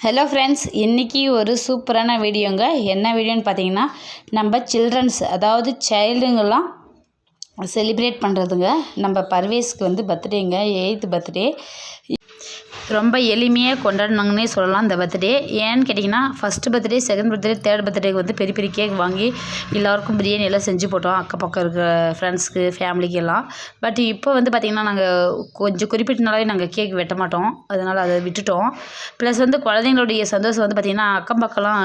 Hello friends இன்றைக்கி ஒரு சூப்பரான வீடியோங்க. என்ன வீடியோன்னு பார்த்தீங்கன்னா நம்ம சில்ட்ரன்ஸ் அதாவது சைல்டுங்கெல்லாம் செலிப்ரேட் பண்ணுறதுங்க நம்ம பர்வேஸ்க்கு வந்து பர்த்டேங்க எயித்து பர்த்டே ரொம்ப எளிமையாக கொண்டாடினாங்கன்னே சொல்லலாம் இந்த பர்த்டே. ஏன்னு கேட்டிங்கன்னா first birthday second birthday third பர்த்டேக்கு வந்து பெரிய பெரிய கேக் வாங்கி எல்லாருக்கும் பிரியாணி எல்லாம் செஞ்சு போட்டோம். அக்கம் பக்கம் இருக்கிற ஃப்ரெண்ட்ஸ்க்கு ஃபேமிலிக்கு எல்லாம். பட் இப்போ வந்து பார்த்திங்கன்னா நாங்கள் கொஞ்சம் குறிப்பிட்ட நாளாவே நாங்கள் கேக் வெட்ட மாட்டோம். அதனால் அதை விட்டுட்டோம். ப்ளஸ் வந்து குழந்தைங்களுடைய சந்தோஷம் வந்து பார்த்திங்கன்னா அக்கம் பக்கம்லாம்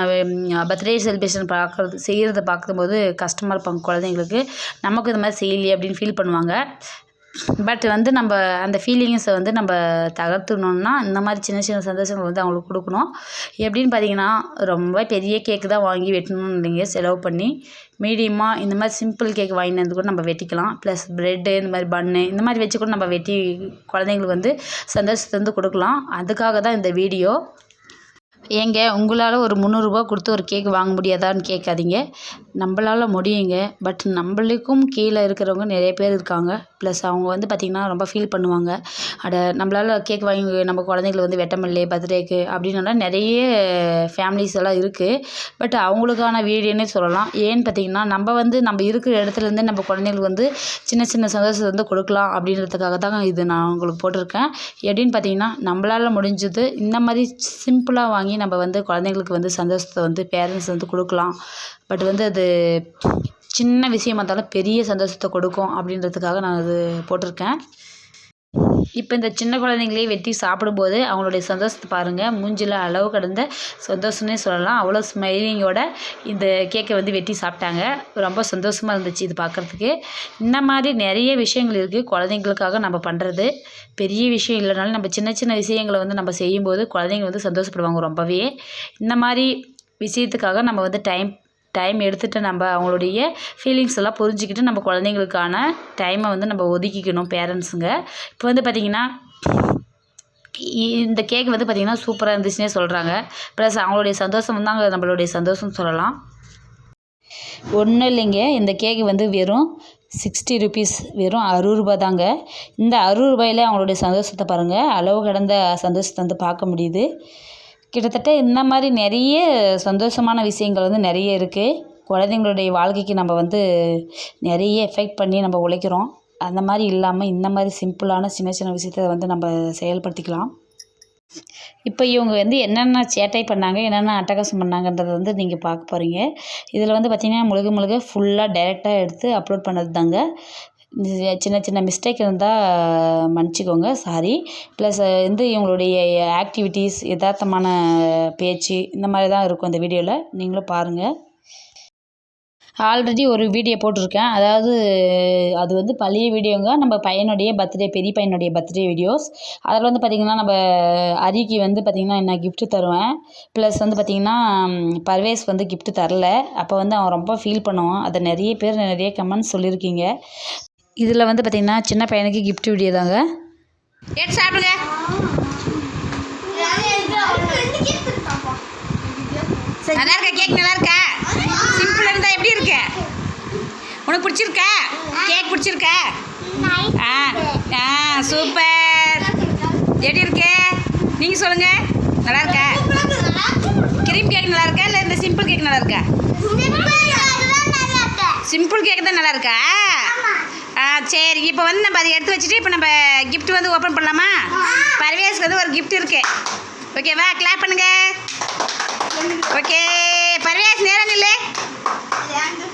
பர்த்டே செலிப்ரேஷன் பார்க்குறது செய்கிறத பார்க்கும்போது கஷ்டமாக இருப்பாங்க குழந்தைங்களுக்கு. நமக்கு இது மாதிரி செய்யலையே அப்படின்னு ஃபீல் பண்ணுவாங்க. பட் வந்து நம்ம அந்த ஃபீலிங்ஸை வந்து நம்ம தகர்த்துக்கணுன்னா இந்த மாதிரி சின்ன சின்ன சந்தோஷங்கள் வந்து அவங்களுக்கு கொடுக்கணும். எப்படின்னு பார்த்தீங்கன்னா ரொம்ப பெரிய கேக்கு தான் வாங்கி வெட்டணும்னு இல்லைங்க. செலவு பண்ணி மீடியமாக இந்த மாதிரி சிம்பிள் கேக் வாங்கிட்டு வந்து கூட நம்ம வெட்டிக்கலாம். ப்ளஸ் ப்ரெட்டு இந்த மாதிரி பன்னு இந்த மாதிரி வச்சு கூட நம்ம வெட்டி குழந்தைங்களுக்கு வந்து சந்தோஷத்தை வந்து கொடுக்கலாம். அதுக்காக தான் இந்த வீடியோ ஏங்க உங்களால் ஒரு முந்நூறுரூபா கொடுத்து ஒரு கேக் வாங்க முடியாதான்னு கேட்காதீங்க. நம்மளால முடியுங்க. பட் நம்மளுக்கும் கீழே இருக்கிறவங்க நிறைய பேர் இருக்காங்க. ப்ளஸ் அவங்க வந்து பார்த்திங்கன்னா ரொம்ப ஃபீல் பண்ணுவாங்க. அட நம்மளால் கேக் வாங்கி நம்ம குழந்தைங்கள வந்து வெட்ட முடியலையே பர்த்டேக்கு அப்படின்னா நிறைய ஃபேமிலிஸ் எல்லாம் இருக்குது பட் அவங்களுக்கான வீடியோன்னே சொல்லலாம். ஏன்னு பார்த்தீங்கன்னா நம்ம வந்து நம்ம இருக்கிற இடத்துலேருந்து நம்ம குழந்தைங்களுக்கு வந்து சின்ன சின்ன சந்தோஷத்தை வந்து கொடுக்கலாம் அப்படின்றதுக்காக தான் இது நான் உங்களுக்கு போட்டிருக்கேன். எப்படின்னு பார்த்தீங்கன்னா நம்மளால் முடிஞ்சது இந்த மாதிரி சிம்பிளாக வாங்கி நம்ம வந்து குழந்தைங்களுக்கு வந்து சந்தோஷத்தை வந்து பேரண்ட்ஸ் வந்து கொடுக்கலாம். பட் வந்து அது சின்ன விஷயமா இருந்தாலும் பெரிய சந்தோஷத்தை கொடுக்கும் அப்படின்றதுக்காக நான் அது போட்டிருக்கேன். இப்போ இந்த சின்ன குழந்தைங்களே வெட்டி சாப்பிடும்போது அவங்களுடைய சந்தோஷத்தை பாருங்கள் மூஞ்சில் அளவு கடந்த சந்தோஷம்னே சொல்லலாம். அவ்வளோ ஸ்மைலிங்கோட இந்த கேக்கை வந்து வெட்டி சாப்பிட்டாங்க. ரொம்ப சந்தோஷமாக இருந்துச்சு இது பார்க்குறதுக்கு இந்த மாதிரி நிறைய விஷயங்கள் இருக்குது குழந்தைங்களுக்காக நம்ம பண்ணுறது பெரிய விஷயம் இல்லைனாலும் நம்ம சின்ன சின்ன விஷயங்களை வந்து நம்ம செய்யும்போது குழந்தைங்க வந்து சந்தோஷப்படுவாங்க ரொம்பவே. இந்த மாதிரி விஷயத்துக்காக நம்ம வந்து டைம் டைம் எடுத்துகிட்டு நம்ம அவங்களுடைய ஃபீலிங்ஸ் எல்லாம் புரிஞ்சுக்கிட்டு நம்ம குழந்தைங்களுக்கான டைமை வந்து நம்ம ஒதுக்கிக்கணும் பேரண்ட்ஸுங்க இப்போ வந்து பார்த்திங்கன்னா இந்த கேக் வந்து பார்த்திங்கன்னா சூப்பராக இருந்துச்சுன்னே சொல்கிறாங்க ப்ளஸ் அவங்களுடைய சந்தோஷம் வந்து அங்கே நம்மளுடைய சந்தோஷம் சொல்லலாம். ஒன்றும் இல்லைங்க இந்த கேக்கு வந்து வெறும் சிக்ஸ்டி ருபீஸ் வெறும் அறுபது ரூபா தாங்க. இந்த அறுபது ரூபாயில் அவங்களுடைய சந்தோஷத்தை பாருங்கள் அளவு கடந்த சந்தோஷத்தை வந்து பார்க்க முடியுது. கிட்டத்தட்ட இந்த மாதிரி நிறைய சந்தோஷமான விஷயங்கள் வந்து நிறைய இருக்குது குழந்தைங்களுடைய வாழ்க்கைக்கு நம்ம வந்து நிறைய எஃபெக்ட் பண்ணி நம்ம உழைக்கிறோம். அந்த மாதிரி இல்லாமல் இந்த மாதிரி சிம்பிளான சின்ன சின்ன விஷயத்த வந்து நம்ம செயல்படுத்திக்கலாம். இப்போ இவங்க வந்து என்னென்ன சேட்டை பண்ணாங்க என்னென்ன அட்டகாசம் பண்ணாங்கன்றதை வந்து நீங்கள் பார்க்க போகிறீங்க இதில் வந்து பார்த்திங்கன்னா முழுக முழுக ஃபுல்லாக டைரெக்டாக எடுத்து அப்லோட் பண்ணது தாங்க சின்ன சின்ன மிஸ்டேக் இருந்தால் மன்னிச்சிக்கோங்க சாரி ப்ளஸ் வந்து இவங்களுடைய ஆக்டிவிட்டீஸ் யதார்த்தமான பேச்சு இந்த மாதிரி தான் இருக்கும் இந்த வீடியோவில் நீங்களும் பாருங்கள் ஆல்ரெடி ஒரு வீடியோ போட்டிருக்கேன். அதாவது அது வந்து பழைய வீடியோங்க நம்ம பையனுடைய பர்த்டே பெரிய பையனுடைய பர்த்டே வீடியோஸ் அதில் வந்து பார்த்திங்கன்னா நம்ம அரிக்கு வந்து பார்த்திங்கன்னா என்ன கிஃப்ட்டு தருவேன். ப்ளஸ் வந்து பார்த்திங்கன்னா பர்வேஸ் வந்து கிஃப்ட்டு தரல. அப்போ வந்து அவன் ரொம்ப ஃபீல் பண்ணுவான். அதை நிறைய பேர் நிறைய கமெண்ட்ஸ் சொல்லியிருக்கீங்க. இதில் வந்து பார்த்திங்கன்னா சின்ன பையனுக்கு கிஃப்ட் வீடியோ தாங்க எடுத்து சாப்பிடுங்க. நல்லா இருக்கா கேக் நல்லா இருக்கா? சிம்பிள் இருந்தா எப்படி இருக்கு? உனக்கு பிடிச்சிருக்கா? கேக் பிடிச்சிருக்கா? ஆ ஆ சூப்பர். எப்படி இருக்கு? நீங்கள் சொல்லுங்க. நல்லா இருக்கா? க்ரீம் கேக் நல்லா இருக்கா? இல்லை இந்த சிம்பிள் கேக் நல்லா இருக்கா? சிம்பிள் கேக் தான் நல்லா இருக்கா? ஆ சரி இப்போ வந்து நம்ம அதை எடுத்து வச்சுட்டு இப்போ நம்ம gift வந்து ஓப்பன் பண்ணலாமா? பர்வேஸ்க்கு வந்து ஒரு gift இருக்கு. ஓகேவா கிளாப் பண்ணுங்க. ஓகே பர்வேஸ் நேரம் இல்லை.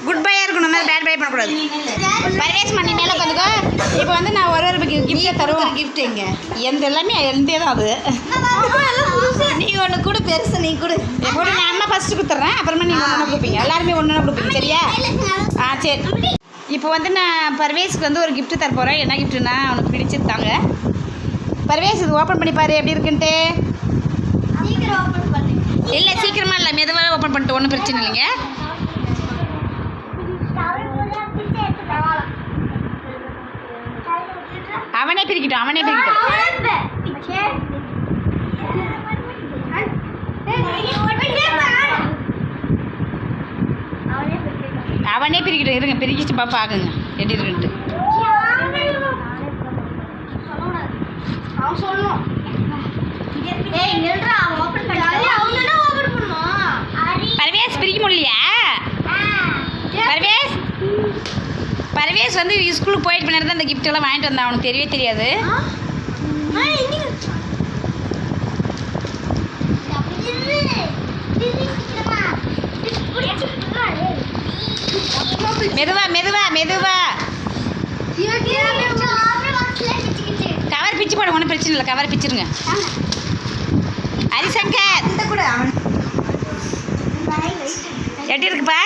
குட் பையாக இருக்கணும் மாதிரி பேட் பை பண்ணக்கூடாது. பர்வேஸ் பண்ணி மேலே உட்காந்துக்கோ. இப்போ வந்து நான் ஒரு ஒரு கிஃப்ட்டை தருவோம். கிஃப்ட் எங்க? எந்த எல்லாமே எந்தே தான் அது. நீ ஒன்று கூட பெருசு நீ கொடு. எப்போ நான் அம்மா ஃபஸ்ட்டு கொடுத்துட்றேன். அப்புறமா நீங்கள் ஒன்று கொடுப்பீங்க. எல்லாருமே ஒன்று ஒன்று கொடுப்பீங்க சரியா? ஆ சரி. இப்போ வந்து நான் பர்வேஸ்க்கு வந்து ஒரு gift தர போகிறேன் என்ன கிஃப்ட்டுனா அவனுக்கு பிடிச்சது தாங்க. பர்வேஸ் இது ஓப்பன் பண்ணி பாரு எப்படி இருக்குன்ட்டு. இல்லை சீக்கிரமா இல்லை மெதுவாக ஓப்பன் பண்ணிட்டு ஒன்றும் பிரச்சனை இல்லைங்க. அவனே பிரிக்கட்டும் அவனே பிரிக்கட்டும். அவனே பிரிக்கிட்டு இருங்க பிரிக்கிட்டு பா பார்க்குங்க எப்படி இருக்குன்ட்டு பரவேஷ் பிரிக்க முடியலையா? பரவேஷ் பரவேஷ் வந்து ஸ்கூலுக்கு போயிட்டு பின்னாடி தான் அந்த கிஃப்ட் எல்லாம் வாங்கிட்டு வந்தான். அவனுக்கு தெரியவே தெரியாது. மெதுவா மெதுவா மெதுவா. கவர் பிச்சு போட ஒன்றும் பிரச்சனை இல்லை. கவர் பிச்சிருங்க. ஹரிசங்கர். எப்படி இருக்குப்பா?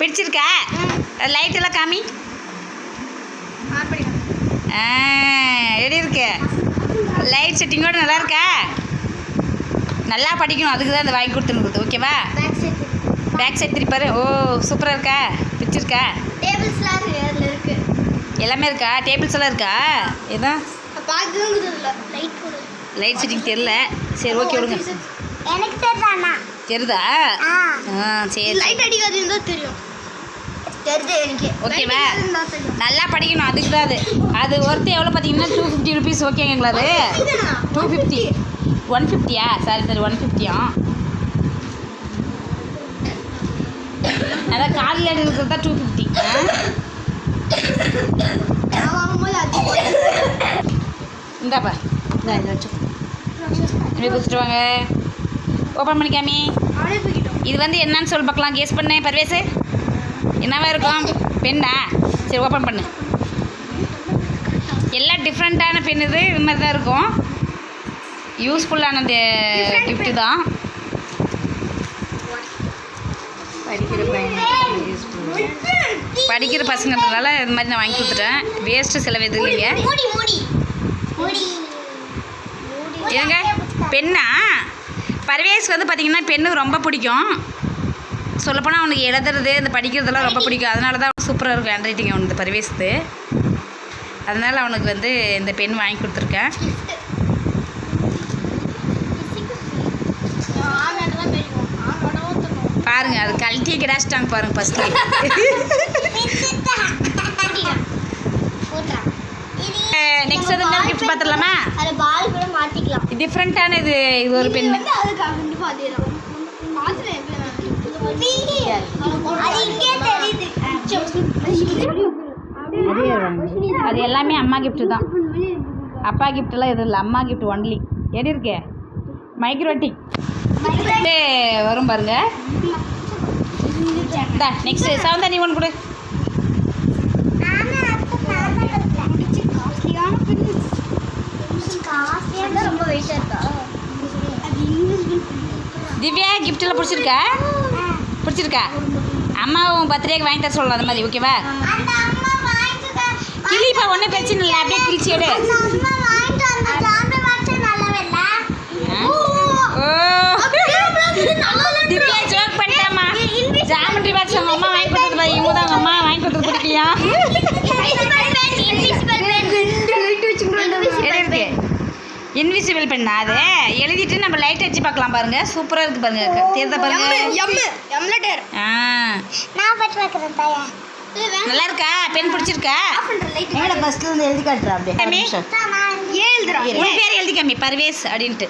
பிடிச்சிருக்கா? லைட் எல்லாம் காமி. ஆ, எப்படி இருக்கு? லைட் செட்டிங்கோட நல்லா இருக்கா? நல்லா படிக்கணும். அதுக்கு தான் இந்த வாங்கி கொடுத்துருக்குது ஓகேவா பேக் சைட் திருப்பாரு. ஓ சூப்பராக இருக்கா? பிடிச்சிருக்கா எல்லாமே இருக்கா? டேபிள்ஸ் எல்லாம் இருக்கா? எதான் லைட் செட்டிங் தெரில சரி ஓகே விடுங்க. எனக்கு தெரியல தெரியுதா ஆ. சரி லைட் அடிக்காதுன்னு தான் தெரியும். தெரியுது ஓகேவா? நல்லா படிக்கணும். அதுக்கு தான் அது. அது ஒருத்தர் எவ்வளோ பார்த்தீங்கன்னா டூ ஃபிஃப்டி ருபீஸ் ஓகேங்களா அது இதுனா? டூ ஃபிஃப்டி ஒன் ஃபிஃப்டியா சாரி சாரி ஒன் ஃபிஃப்டியா அதான் காலில் இருக்கிறது தான் டூ ஃபிஃப்டி இந்தாப்பா இந்தா இதை வச்சு எப்படி கொடுத்துட்டு வாங்க. ஓப்பன் பண்ணிக்காமி இது வந்து என்னன்னு சொல்லி பார்க்கலாம். கேஸ் பண்ணு பர்வேஸு என்னவா இருக்கும்? பெண்ணா? சரி ஓப்பன் பண்ணு. எல்லாம் டிஃப்ரெண்ட்டான பென் இது. இது மாதிரி தான் இருக்கும் யூஸ்ஃபுல்லான கிஃப்ட்டு தான். படிக்கிற படிக்கிற பசங்கன்றதால இது மாதிரி நான் வாங்கி கொடுத்துட்டேன். வேஸ்ட்டு செலவு எதுவும் இல்லைங்க. ஏங்க பெண்ணா? பரவேஸ்க்கு வந்து பார்த்தீங்கன்னா பெண்ணு ரொம்ப பிடிக்கும். சொல்லப்போனால் அவனுக்கு எழுதுறது இந்த படிக்கிறதெல்லாம் ரொம்ப பிடிக்கும். அதனால தான் சூப்பராக இருக்கும் ஹேண்ட் ரைட்டிங் அவனுக்கு பரவேஸ்து அதனால் அவனுக்கு வந்து இந்த பென் வாங்கி கொடுத்துருக்கேன் ஆனாதான் தெரியும் ஆனாதான் தெரியும் பாருங்க அது கழட்டியே கிடாச்சிட்டாங்க பாருங்க ஃபஸ்ட்டு நெக்ஸ்ட் என்ன? கிஃப்ட் பார்த்துடலாமா அது பால் கூட மாட்டிக்கலாம் டிஃப்ரெண்ட்டான இது இது ஒரு பென் வந்து அது கண்டிப்பா அதே தான் எப்படி அது இங்கே தெரியுது. அது எல்லாமே அம்மா gift தான். அப்பா கிஃப்ட்லாம் எதுவும் இல்லை. அம்மா கிஃப்ட் ஒன்லி எடி இருக்கு? மைக்ரோட்டிக் வரும் பாருங்க. இந்தா நெக்ஸ்ட் சவுந்தா நீ ஒன்று கொடு அது திவ்யா கிஃப்டெல்லாம் பிடிச்சிருக்கா பிடிச்சிருக்கா அம்மாவும் பர்த்டேக்கு வாங்கி தர சொல்லலாம் அந்த மாதிரி ஓகேவா வாங்கிட்டு கிளிப்பா ஒன்றும் பிரச்சனை இல்லை அப்படியே கிழிச்சு எடு அந்த ஜாமெண்ட்ரி பாக்ஸ் அவங்க அம்மா வாங்கி கொடுத்தது இவங்க தான் அம்மா வாங்கி கொடுத்தது பிடிக்கலையா? இன்விசிபிள் பெண்ணா அது? எழுதிட்டு நம்ம லைட் அடிச்சு பார்க்கலாம் பாருங்க. சூப்பரா இருக்கு பாருங்க. தெரியுதா பாருங்க? ஆ. நான் பட்டு வைக்கிறேன் தாயா? நல்லா இருக்கா? பென் பிடிச்சிருக்கா? எங்கட ஃபர்ஸ்ட்ல இருந்து எழுதி காட்டுறா அப்படியே? ஒரு தம்பி. நிமிஷம். ஏன் எழுதுறா உன் பேர் எழுதிக்காமி பர்வேஸ் அப்படின்ட்டு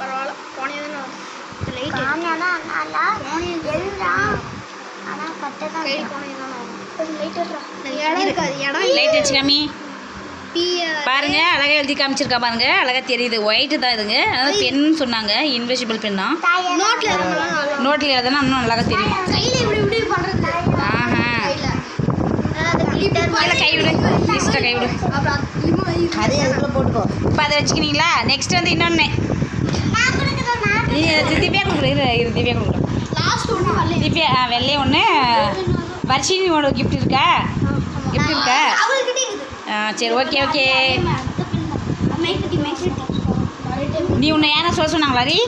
பரவாயில்ல போனே தானே லைட் எழுதுறா ஆனா கட்ட தான் கையில் போனே தானே லைட் இடம் இருக்காது. இடம் லைட் அடிச்சுக்காமி பிய பாருங்க அழகா எழுதி காமிச்சிருக்கா பாருங்க. அழகா தெரியுது. ஒயிட் தான் இதுங்க. அதாவது பென்னு சொன்னாங்க. இன்விசிபிள் நோட்ல இறங்கலாம் நல்லா. நோட்டில் எழுதுனா இன்னும் அழகா தெரியும். ஆஹா. கையில. அதாவது glitter கீழே கை விடு. ஈஸ்டா கை விடு. அப்புறம் லிமோ அதே அதுக்குள்ள போட்டுக்கோ? இப்போ அதை வச்சுக்கினீங்களா? நெக்ஸ்ட் வந்து இன்னொன்று கொடுக்குறேன் திவ்யா கொடுக்குற இரு திவ்யா கொடுக்குறேன் திவ்யா ஆ, வெள்ளை ஒன்று வர்ஷினி ஒரு கிஃப்ட் இருக்கா கிஃப்ட் இருக்கா ஆ சரி ஓகே ஓகே நீ உன்னை யாரை சொல்ல சொன்னாங்களா ரீ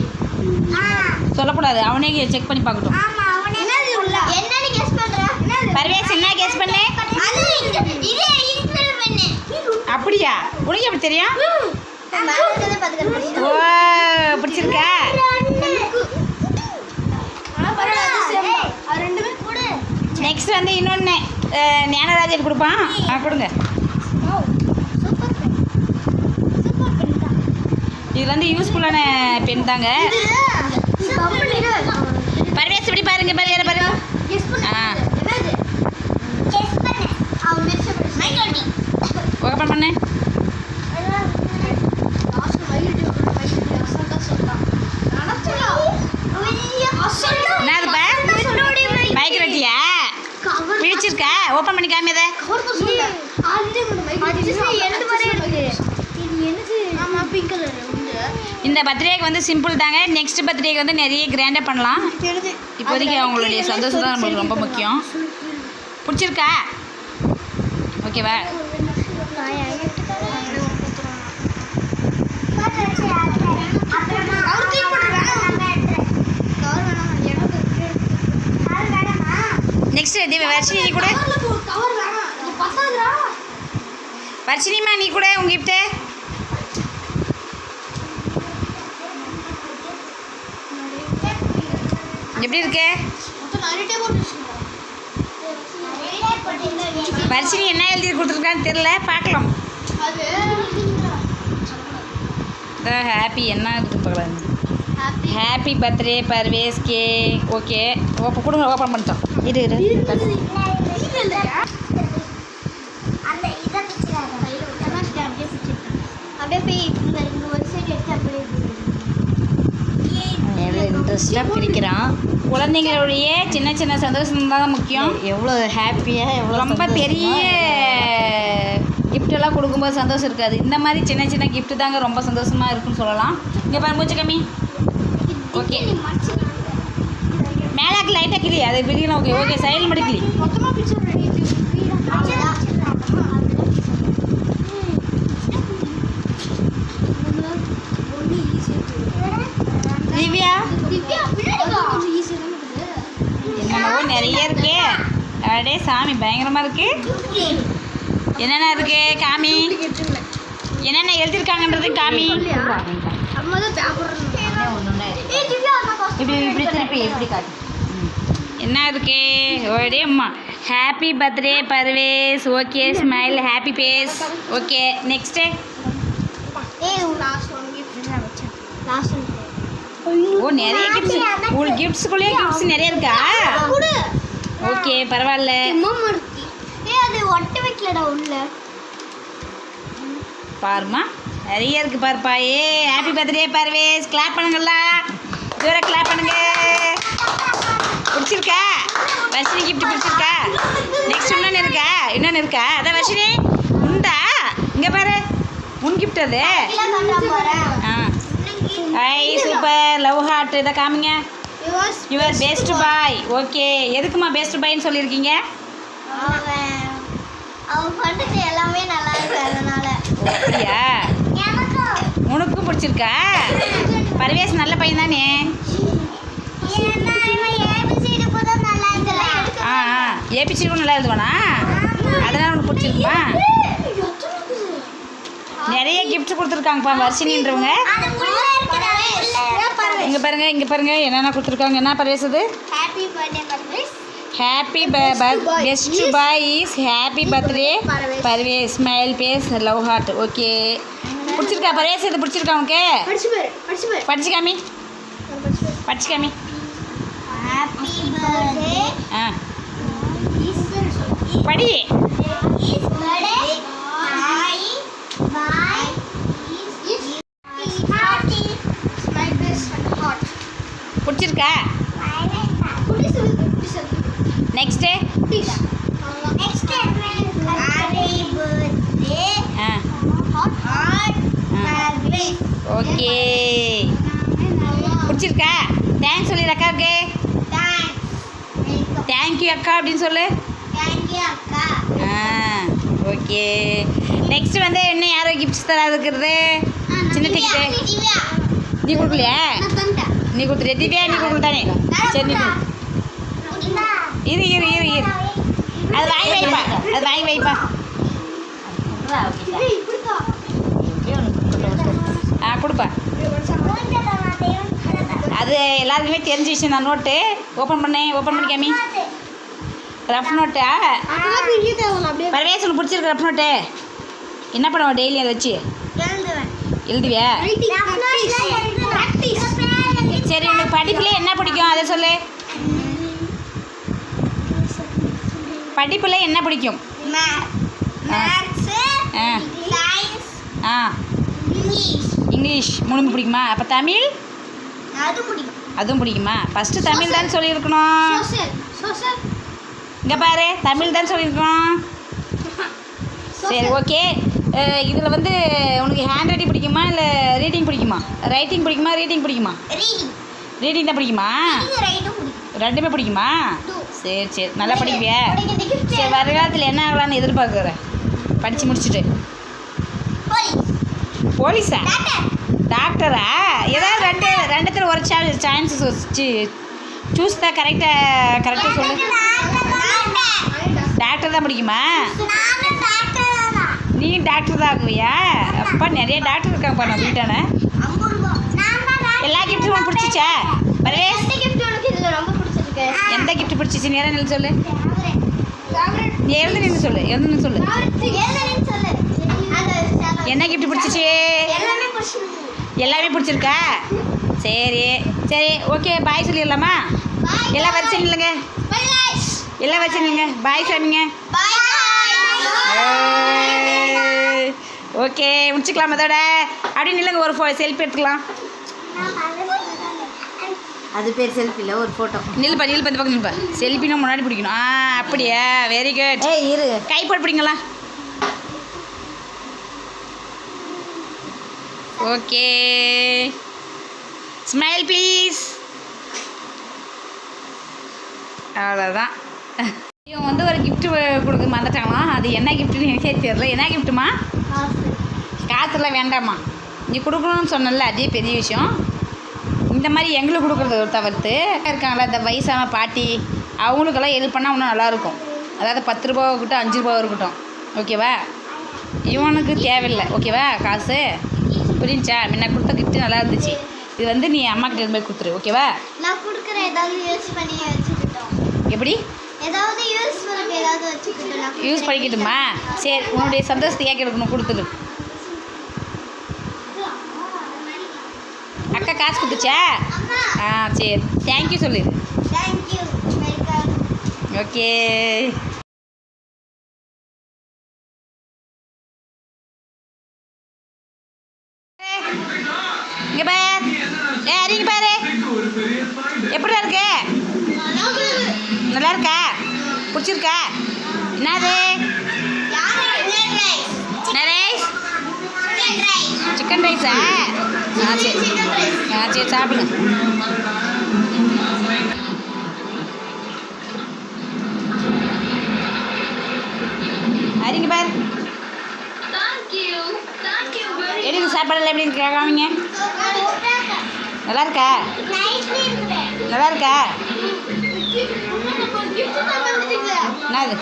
சொல்லக்கூடாது அவனே செக் பண்ணி பார்க்கட்டும் ஆமா அவனே என்னது உள்ள என்னன்னு கெஸ் பண்ற என்னது பர்வேஸ் என்ன கெஸ் பண்ணு அது இது இது இன்ஃபில் பண்ணு அப்படியா உனக்கு எப்படி தெரியும் ஓ பிடிச்சிருக்கா ரெண்டுமே நெக்ஸ்ட் வந்து இன்னொன்று ஞானராஜர் கொடுப்பான் ஆ கொடுங்க இது வந்து யூஸ்ஃபுல்லான பெண் தாங்க பரவேஸ் இப்படி பாருங்க பாருங்க பாருங்க ஆ ஓப்பன் பண்ணு என்னதுப்பா மைக் ரெட்டியா பிடிச்சிருக்கா ஓப்பன் பண்ணி காமி அதை இந்த பர்த்டேக்கு வந்து சிம்பிள் தாங்க. நெக்ஸ்ட் பர்த்டேக்கு வந்து நிறைய கிராண்டாக பண்ணலாம். இப்போதைக்கு அவங்களுடைய சந்தோஷம் தான் நம்மளுக்கு ரொம்ப முக்கியம். பிடிச்சிருக்கா? ஓகேவா நெக்ஸ்ட் தேவி வர்ஷினி நீ கூட. வர்ஷினிமா நீ கூட உங்க எப்படி இருக்கு? வர்ஷினி என்ன எழுதி கொடுத்துருக்கான்னு தெரில பார்க்கலாம். ஹாப்பி என்ன இருக்கு பார்க்கலாம் ஹாப்பி பர்த்டே பர்வேஸ் கே ஓகே ஓப்பன் கொடுங்க ஓப்பன் பண்ணிட்டோம். இரு இரு. எவ்வளோ இன்ட்ரெஸ்டாக பிரிக்கிறான் குழந்தைங்களுடைய சின்ன சின்ன சந்தோஷம் தான் முக்கியம் எவ்வளோ ஹாப்பியாக எவ்வளோ ரொம்ப பெரிய எல்லாம் கொடுக்கும்போது சந்தோஷம் இருக்காது. இந்த மாதிரி சின்ன சின்ன gift தாங்க ரொம்ப சந்தோஷமாக இருக்குன்னு சொல்லலாம். இங்கே பாரு மூச்சு கம்மி. ஓகே மேலாக்கு லைட்டாக கிளி அது பிரிக்கலாம் ஓகே ஓகே சைடில் மட்டும் கிளி மொத்தமாக பிடிச்சி திவ்யா திவ்யா பின்னாடி வா கொஞ்சம் ஈஸியாக தான் இருக்குது என்னென்னவோ நிறைய இருக்கே அடே சாமி பயங்கரமாக இருக்கு. என்னென்ன இருக்கு காமி? என்னென்ன எழுதியிருக்காங்கன்றது காமி? என்ன இருக்கு? ஒரே அம்மா. Happy birthday Parvez okay smile happy face okay next ஓ நிறைய கிஃப்ட்ஸ் உங்களுக்கு கிஃப்ட்ஸ்குள்ளேயே கிஃப்ட்ஸ் நிறைய இருக்கா? ஓகே பரவாயில்ல. ஏய் அது ஒட்ட வைக்கலடா உள்ள. பாருமா நிறைய இருக்கு பாருப்பா. ஏ ஹாப்பி பர்த்டே பர்வேஸ். கிளாப் பண்ணுங்களா தூர கிளாப் பண்ணுங்க. பிடிச்சிருக்கா? வர்ஷினி கிஃப்ட் பிடிச்சிருக்கா? நெக்ஸ்ட் இன்னொன்று இருக்கா? இன்னொன்று இருக்கா? அதான் வர்ஷினி உண்டா? இங்கே பாரு. உன் கிஃப்ட் அது. ஆ. ஐ சூப்பர் லவ் ஹார்ட் இதை காமிங்க. யுவர் பெஸ்ட் பாய் ஓகே எதுக்குமா பெஸ்ட் பாய்ன்னு சொல்லியிருக்கீங்க? அவன் பண்ணுறது எல்லாமே நல்லா இருக்கு அதனால. ஓ, அப்படியா? எனக்கும் உனக்கும் பிடிச்சிருக்கா? பரவேஸ் நல்ல பையன் தானே? கூட ஆ ஏபிசிக்கும் நல்லா எழுதுவானா? அதெல்லாம் உனக்கு பிடிச்சிருக்குமா? நிறைய கிஃப்ட் கொடுத்துருக்காங்கப்பா வர்ஷினின்றவங்க அது உள்ள இருக்கிறதே பாருங்க இங்கே பாருங்க. இங்கே பாருங்க என்னென்ன கொடுத்துருக்காங்க? என்ன Parvez happy birthday Parvez happy best boy is happy birthday Parvez smile face love heart okay பிடிச்சிருக்கா? பரவேஸ் இது பிடிச்சிருக்கா உனக்கு? படிச்சு காமி. படிச்சு காமி. ஆ. படி is birthday boy boy is happy my best heart பிடிச்சிருக்கா நெக்ஸ்ட் ஓகே பிடிச்சிருக்கா தேங்க்ஸ் சொல்லி அக்காவுக்கு. தேங்க்யூ அக்கா அப்படின்னு சொல்லு. ஆ ஓகே நெக்ஸ்ட் வந்து என்ன யாரோ கிஃப்ட்ஸ் இருக்கிறது சின்ன டிக்கெட்டு திவ்யா நீ கொடுக்கலையா? நீ கொடுத்துரு. திவ்யா நீ கொடுத்தானே தானே சரி நீ இரு இரு இரு இரு. அது வாங்கி வைப்பா. அது வாங்கி வைப்பா. ஆ கொடுப்பா. அது எல்லாருக்குமே தெரிஞ்ச விஷயம் தான். நோட்டு. ஓப்பன் பண்ணேன் ஓப்பன் பண்ணிக்காமி ரஃப் நோட்டா பரவேஸ் உனக்கு பிடிச்சிருக்கு ரஃப் நோட்டு என்ன பண்ணுவோம் டெய்லி அதை வச்சு? எழுதுவியா சரி உனக்கு படிப்புல என்ன பிடிக்கும்? அதை சொல்லு. படிப்புல என்ன பிடிக்கும்? ஆ. இங்கிலீஷ் இங்கிலீஷ் மூணு பிடிக்குமா? அப்போ தமிழ்? அதுவும் பிடிக்குமா. ஃபஸ்ட்டு தமிழ் தான் சொல்லியிருக்கணும். இங்கே பாரு தமிழ் தான் சொல்லியிருக்கணும். சரி ஓகே இதில் வந்து உனக்கு ஹேண்ட் ரைட்டிங் பிடிக்குமா? இல்லை ரீடிங் பிடிக்குமா? ரைட்டிங் பிடிக்குமா? ரீடிங் பிடிக்குமா? ரீடிங் தான் பிடிக்குமா? ரெண்டுமே பிடிக்குமா. சரி சரி. நல்லா gift சரி வருங்காலத்தில் என்ன ஆகலான்னு எதிர்பார்க்குற? படித்து முடிச்சுட்டு. போலீஸ் டாக்டர் ஏதாவது ரெண்டு ரெண்டுத்தில் ஒரு சான்ஸ் சூஸ் தான் கரெக்டாக கரெக்டாக சொல்லு. டாக்டர் தான் பிடிக்குமா? நீ டாக்டர் தான். ஆகுவியா? அப்பா நிறைய டாக்டர் இருக்காங்கப்பா நம்ம வீட்டான எல்லா கிஃப்ட்டும் உனக்கு பிடிச்சிச்சா? வரவே எந்த கிஃப்ட் பிடிச்சிச்சு? நேரம் நின்று சொல்லு. நீ எழுந்து நின்று சொல்லு. எழுந்து நின்று சொல்லு. என்ன கிஃப்ட் பிடிச்சிச்சு? எல்லாமே பிடிச்சிருக்கா. சரி. சரி. ஓகே. பாய் சொல்லிடலாமா? எல்லாம் வச்சு நில்லுங்க. எல்லாம் வச்சு நில்லுங்க. பாய் சாமிங்க. ஓகே முடிச்சுக்கலாம் அதோட அப்படியே நில்லுங்க. ஒரு ஃபோ செல்ஃபி எடுத்துக்கலாம். அது பேர் செல்ஃபியில் ஒரு ஃபோட்டோ நில்லுப்பா நில்லுப்பா இந்த பக்கம் நில்லுப்பா. செல்ஃபினா முன்னாடி பிடிக்கணும். ஆ அப்படியா? வெரி குட் ஏய் இரு. கை போட்டு பிடிங்களா? ஓகே ஸ்மைல் ப்ளீஸ் அவ்வளோதான் இவங்க வந்து ஒரு gift கொடுக்க மறந்துட்டாங்களாம் அது என்ன கிஃப்ட்டுன்னு எனக்கே தெரியல. என்ன கிஃப்ட்டுமா காசுலாம் வேண்டாமா? நீ கொடுக்கணும்னு சொன்னல அதே பெரிய விஷயம். இந்த மாதிரி எங்களுக்கு கொடுக்குறது தவிர்த்து இருக்காங்களா இந்த வயசான பாட்டி அவங்களுக்கெல்லாம் ஹெல்ப் பண்ணால் இன்னும் நல்லாயிருக்கும். அதாவது பத்து ரூபா இருக்கட்டும் அஞ்சு ரூபா இருக்கட்டும். ஓகேவா? இவனுக்கு தேவையில்லை. ஓகேவா காசு? புரிஞ்சா முன்ன கொடுத்த கிஃப்ட்டு நல்லா இருந்துச்சு. இது வந்து நீ அம்மா கிட்ட போய் கொடுத்துரு ஓகேவா? நான் கொடுக்குற ஏதாவது யூஸ் பண்ணி வச்சுக்கிட்டோம். எப்படி? ஏதாவது யூஸ் பண்ணிக்கிட்டுமா? சரி உன்னுடைய சந்தோஷத்தை எடுக்கணும் கொடுத்துரு? அக்கா காசு கொடுத்துச்சா? ஆ சரி. தேங்க்யூ சொல்லு. ஓகே இங்க பார். ஏ அறிங்க பாரு. எப்படி இருக்கு? நல்லா இருக்கா? பிடிச்சிருக்கா? என்னது? நரேஷ் சிக்கன் ரைஸா ஆ சரி ஆ சரி சாப்பிடுங்க அறிங்க பார். எப்படி சாப்பாடெல்லாம் எப்படி இருக்கு? காமிங்க நல்லா இருக்கா நல்லா இருக்கா என்னது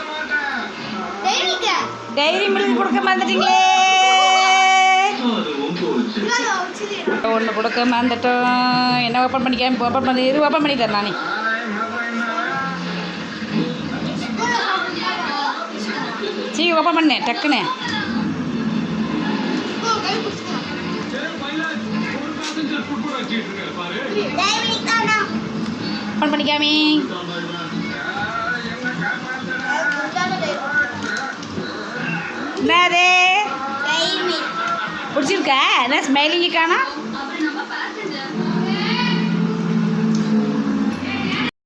டைரி மில்க் கொடுக்க மறந்துட்டீங்களே ஒன்று கொடுக்க மறந்துட்டோம். என்ன ஓப்பன் பண்ணிக்க? ஓப்பன் பண்ணி இது ஓப்பன் பண்ணி தரேன் நானே. சீ ஓப்பன் பண்ணு டக்குன்னு. ஓப்பன் பண்ணிக்காமி. என்னது? பிடிச்சிருக்க? என்ன ஸ்மைலிங்க காணோம்?